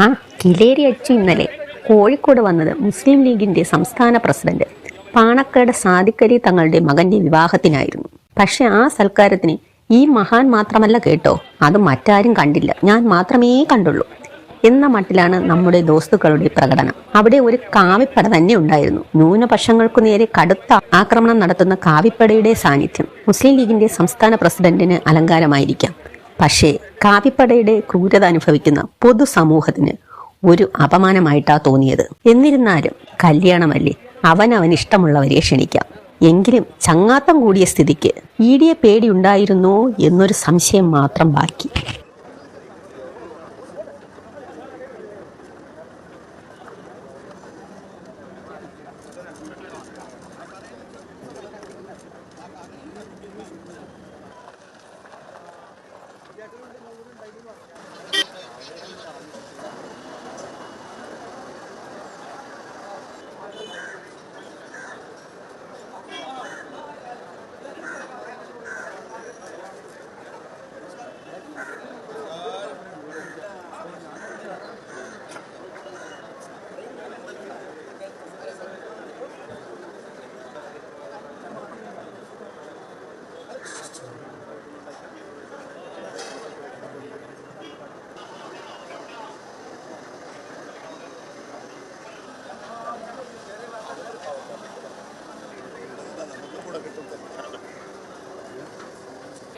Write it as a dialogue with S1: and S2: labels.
S1: ആ കിലേരി അടിച്ചു ഇന്നലെ കോഴിക്കോട് വന്നത് മുസ്ലിം ലീഗിന്റെ സംസ്ഥാന പ്രസിഡന്റ്. പാണക്കാട് സാദിക്കലി തങ്ങളുടെ മകന്റെ വിവാഹത്തിനായിരുന്നു. പക്ഷെ ആ സൽക്കാരത്തിന് ഈ മഹാൻ മാത്രമല്ല കേട്ടോ. അത് മറ്റാരും കണ്ടില്ല. ഞാൻ മാത്രമേ കണ്ടുള്ളൂ. എന്ന മട്ടിലാണ് നമ്മുടെ ദോസ്തുക്കളുടെ പ്രകടനം. അവിടെ ഒരു കാവിപ്പട തന്നെ ഉണ്ടായിരുന്നു. ന്യൂനപക്ഷങ്ങൾക്കു നേരെ കടുത്ത ആക്രമണം നടത്തുന്ന കാവിപ്പടയുടെ സാന്നിധ്യം മുസ്ലിം ലീഗിന്റെ സംസ്ഥാന പ്രസിഡന്റിന് അലങ്കാരമായിരിക്കാം. പക്ഷേ കാവിപ്പടയുടെ ക്രൂരത അനുഭവിക്കുന്ന പൊതുസമൂഹത്തിന് ഒരു അപമാനമായിട്ടാ തോന്നിയത്. എന്നിരുന്നാലും കല്യാണമല്ലേ അവന് ഇഷ്ടമുള്ളവരെ ക്ഷണിക്കാം. എങ്കിലും ചങ്ങാത്തം കൂടിയ സ്ഥിതിക്ക് ഈടിയെ പേടിയുണ്ടായിരുന്നോ എന്നൊരു സംശയം മാത്രം ബാക്കി. Thank you.